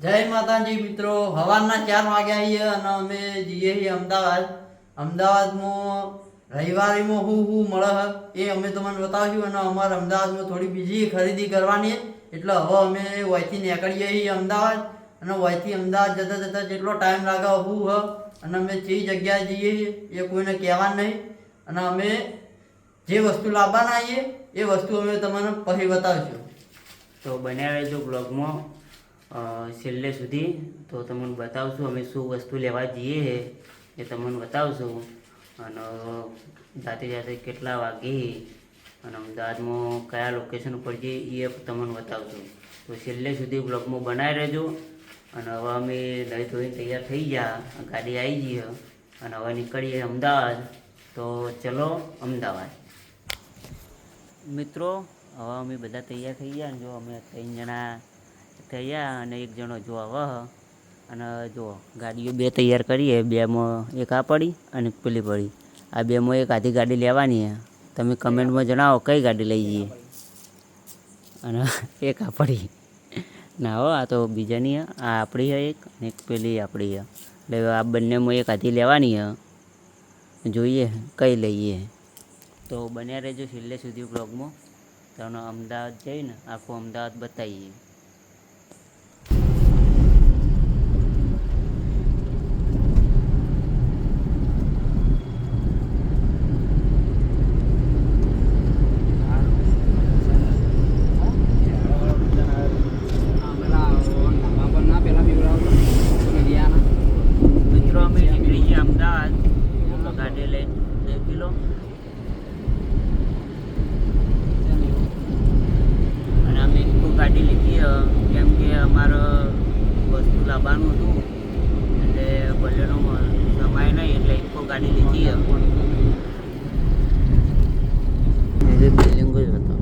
જય માતાજી મિત્રો. સવારના ચાર વાગ્યા આવીએ અને અમે જઈએ અમદાવાદ. અમદાવાદમાં રવિવારીમાં હું હું મળે એ અમે તમને બતાવીશું અને અમારે અમદાવાદમાં થોડી બીજી ખરીદી કરવાની એટલે હવે અમે વયથી નીકળીએ છીએ અમદાવાદ અને વયથી અમદાવાદ જતા જતા જેટલો ટાઈમ લાગે હું, હ અને અમે જે જગ્યાએ જઈએ એ કોઈને કહેવાનું નહીં. અને અમે જે વસ્તુ લાવવાના આવીએ એ વસ્તુ અમે તમને પછી બતાવીશું. તો બન્યા રહેજો બ્લોગમાં. છેલ્લે સુધી તો તમને બતાવશું અમે શું વસ્તુ લેવા જઈએ એ તમને બતાવશું. અને જાતે જાતે કેટલા વાગે અને અમદાવાદમાં કયા લોકેશન ઉપર જઈએ એ તમને બતાવશું. તો છેલ્લે સુધી બ્લોગમાં બનાવી રહેજો. અને હવે અમે નહીં ધોઈને તૈયાર થઈ ગયા. ગાડી આવી ગઈ અને હવે નીકળીએ અમદાવાદ. તો ચલો અમદાવાદ. મિત્રો, હવે અમે બધા તૈયાર થઈ ગયા. જો અમે ત્રણ જણા થયા અને એક જણો જો વહ અને જો ગાડીઓ બે તૈયાર કરીએ બેમાં એક આ પડી અને પેલી પડી. આ બેમાં એક આધી ગાડી લેવાની છે તમે કમેન્ટમાં જણાવો કઈ ગાડી લઈ જઈએ. અને એક આ પડી. ના હો, આ તો બીજાની. આ આપણી છે એક અને એક પેલી આપણી છે એટલે આ બંનેમાં એક આધી લેવાની છે જોઈએ કઈ લઈએ. તો બન્યા રહેજો છેલ્લે સુધી બ્લોગમાં તમને અમદાવાદ જઈને આખું અમદાવાદ બતાવીએ મિત્રો અમે નીકળી ગયા અમદાવાદ તો ગાડી લઈને દેખી લો અને અમે ઇકો ગાડી લીધી છે કેમ કે અમારે વસ્તુ લાવવાનું હતું. એટલે બલેનો સમય નહીં, એટલે ઇકો ગાડી લીધી. બિલ્ડિંગો જ હતો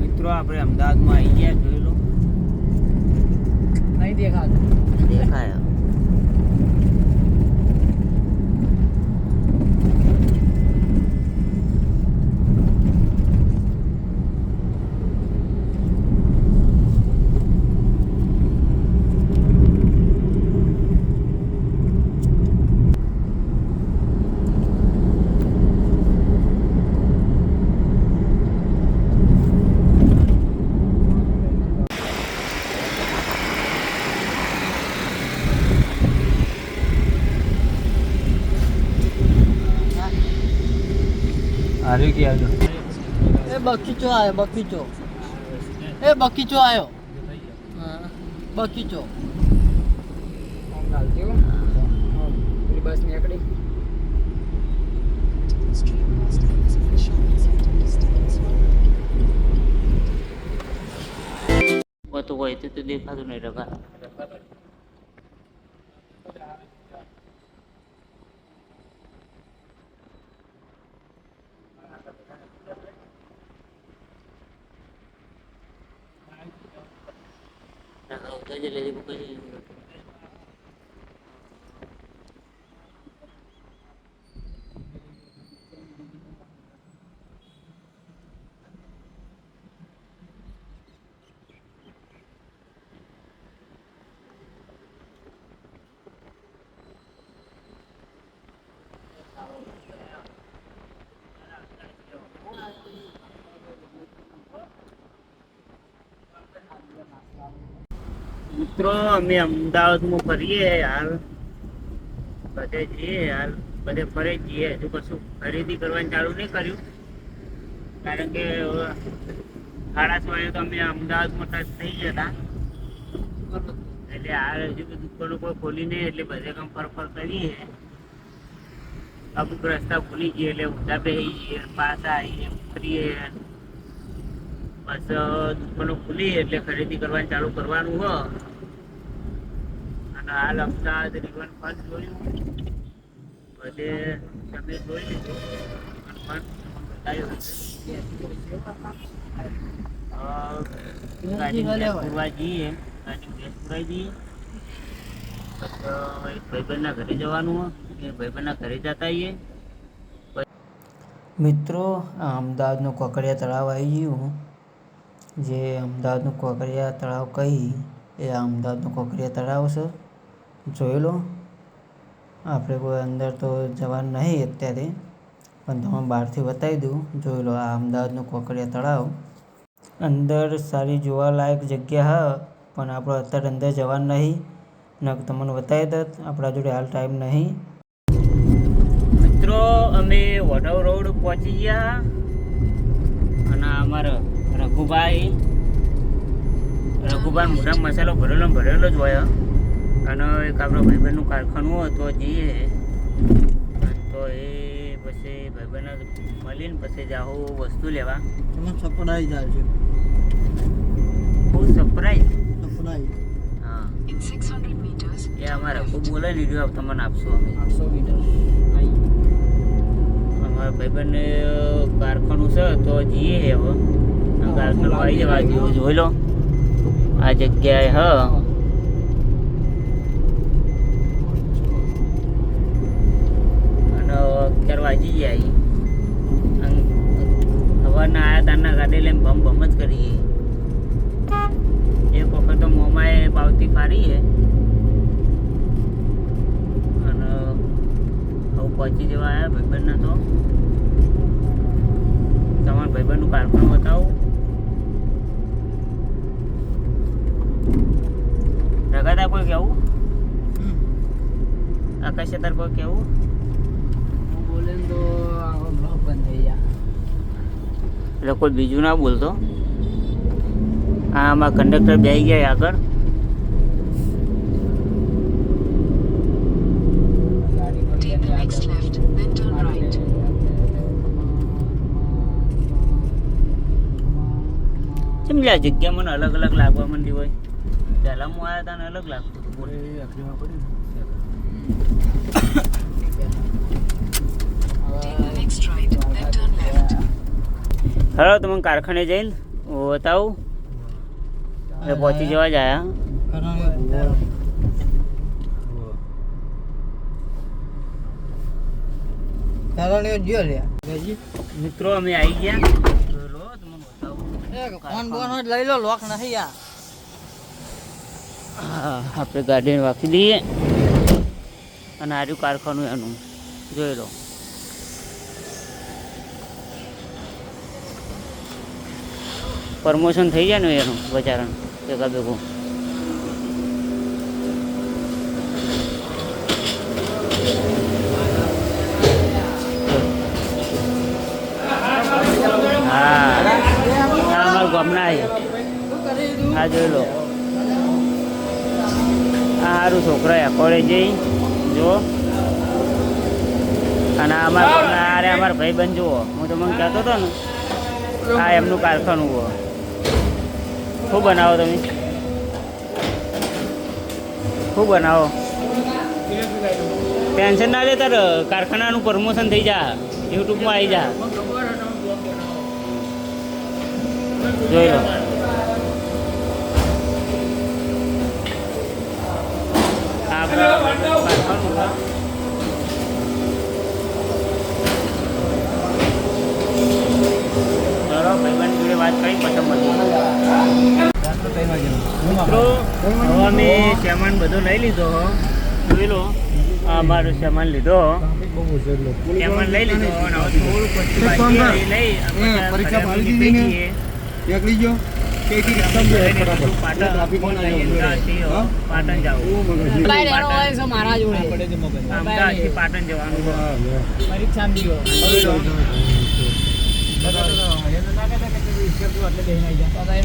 મિત્રો આપણે અમદાવાદમાં આવી ગયા જોઈ લો નહીં દેખાતું દેખાય હાર્યું કે આવજો એ બગીચો આવ્યો બગીચો એ બગીચો આવ્યો બગીચો બસ નીકળી હોય તો દેખાતું નહીં રગા Saja dari. મિત્રો, અમે અમદાવાદમાં ફરીએ હાલ. બધે જઈએ હાલ. બધે ફરે જઈએ. હજુ કશું ખરીદી કરવાનું ચાલુ નહીં કર્યું. કારણ કે સાડા છ તો અમે અમદાવાદમાં ટચ થઈ ગયા હતા. એટલે હાલ હજુ દુકાનો કોઈ ખોલી નહીં, એટલે બધે કામ ફર ફર કરીએ. અમુક રસ્તા ખુલી જઈએ એટલે ઊંધા બેસી જઈએ, પાછા આવીએ, ફરીએ. બસ, દુકાનો ખુલી, એટલે ખરીદી કરવાનું ચાલુ કરવાનું હો અને હાલ અમદાવાદ રિવર ફ્રન્ટ જોયું. બધે તમે જોઈ લીધું મિત્રો અમદાવાદનું કોકડિયા તળાવ આવી ગયું જે અમદાવાદનું કોકરિયા તળાવ કહી એ અમદાવાદનું કોકરિયા તળાવ છે. જોઈ લો આપણે કોઈ અંદર તો જવાનું નહીં અત્યારે. પણ તમે બહારથી બતાવી દઉં. જોઈ લો આ અમદાવાદનું કોકરિયા તળાવ. અંદર સારી જોવાલાયક જગ્યા હા, પણ આપણે અત્યારે અંદર જવાનું નહીં. ન તમને બતાવી દત, આપણા જોડે હાલ ટાઈમ નહીં. મિત્રો, અમે વઢવ રોડ પહોંચી ગયા. અને અમારા રઘુભાઈ રઘુભાઈ મોટા મસાલો ભરેલો ભરેલો જ હોય અને એક આપણો ભાઈબંધનું કારખાનું હોય તો જઈએ. તો એ પછી ભાઈબંધને મળીને પછી જાઓ વસ્તુ લેવા. તમે સપડાઈ જાય છે. બહુ સરપ્રાઈઝ સરપ્રાઈઝ હા. In 600 meters, એ અમારે ખૂબ બોલે લીધું તમને આપશું અમે. આઠસો મીટર અમારા ભાઈબંધને કારખાનું છે તો જઈએ હવે. આ કારખાનું આવી જવા જેવું જોઈ લો. આ જગ્યાએ હ. અને જઈએ સવારના આયા તારના ગાડી લઈને ભમ ભમ જ કરીએ. એક વખત તો મોમાએ પાવતી ફારી છે અને હવે પહોંચી જવા આવ્યા ભાઈબંધના તો. તમારા ભાઈબંધનું કારખાનું બતાવું. રગાતા કોઈ કેવું? આકાશ કોઈ કેવું? તો આખો બ્લોક બંધ થઈ જાય એટલે કોઈ બીજું ના બોલતો? આ આમાં કંડક્ટર બેસી ગયા આગળ? ગાડી પર take the next left, then turn right. કેમ લે આ જગ્યા મને અલગ અલગ લાગવા માંડી હોય? પહેલા હું આવ્યા હતા ને અલગ લાગતું હતું બોલ. હલો તમે કારખાને જઈને બતાવું. એટલે પહોંચી જવા જ આયા કારણ જો લે મિત્રો અમે આવી ગયા. લો તમને બતાવું. ફોન બોન લઈ લો લોક નહીં યાર હા, આપણે ગાડીને વાંકી દઈએ. અને આર્યું કારખાનું એનું. જોઈ લો. પ્રમોશન થઈ જાય ને એનું બચારાનું ભેગા ભેગું હા, આ ગામના જોઈ લો. આ સારું છોકરા એકોડે જઈ જો અને અમારા ગામના આરે અમારા ભાઈ બંધ જુઓ. હું તમને કહેતો હતો ને, આ એમનું કારખાનું હો શું બનાવો તમે? શું બનાવો? ટેન્શન ના લે તાર, કારખાનાનું પ્રમોશન થઈ જા, યુટ્યુબમાં આવી જા. જોઈ લો. આ કારખાનું હા. ચલો, ભાઈબંધ જોડે વાત કરી પછી મિત્રો હવે અમે સામાન બધો લઈ લીધો હો. જોઈ લો આ મારો સામાન લીધો. સામાન લઈ લીધો પાટણ જવાનું પરીક્ષા.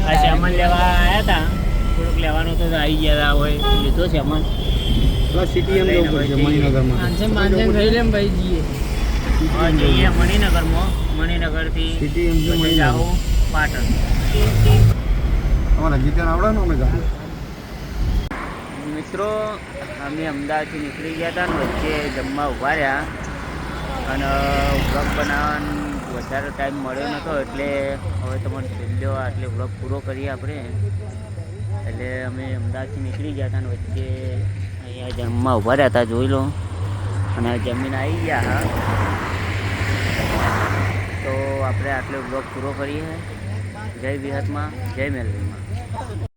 આ સામાન લેવા આવ્યા હતા. થોડુંક લેવાનું તો આવી ગયા હોય લીધો સામાન સિટી એમ જવું પડશે મણિનગરમાં. માનસે માનસે થઈ લેમ ભાઈ જઈએ. હા, જઈએ મણિનગરમાં. મણિનગરથી સિટી એમ પછી જાઉં પાટણ. અમારા ગીતા આવડે ને અમે ગામ મિત્રો અમે અમદાવાદથી નીકળી ગયા હતા ને વચ્ચે જમવા ઊભા રહ્યા. અને વ્લોગ બનાવવાનું વધારે ટાઈમ મળ્યો નહોતો એટલે હવે તમારે છેલ્લો આટલે વ્લોગ પૂરો કરીએ આપણે. એટલે અમે અમદાવાદથી નીકળી ગયા હતા અને વચ્ચે અહીંયા જમવા ઊભા રહ્યા હતા, જોઈ લો. અને જમીને આવી ગયા, હા. તો આપણે આટલો બ્લોગ પૂરો કરીએ. જય વિહતમાં જય મેલડીમાં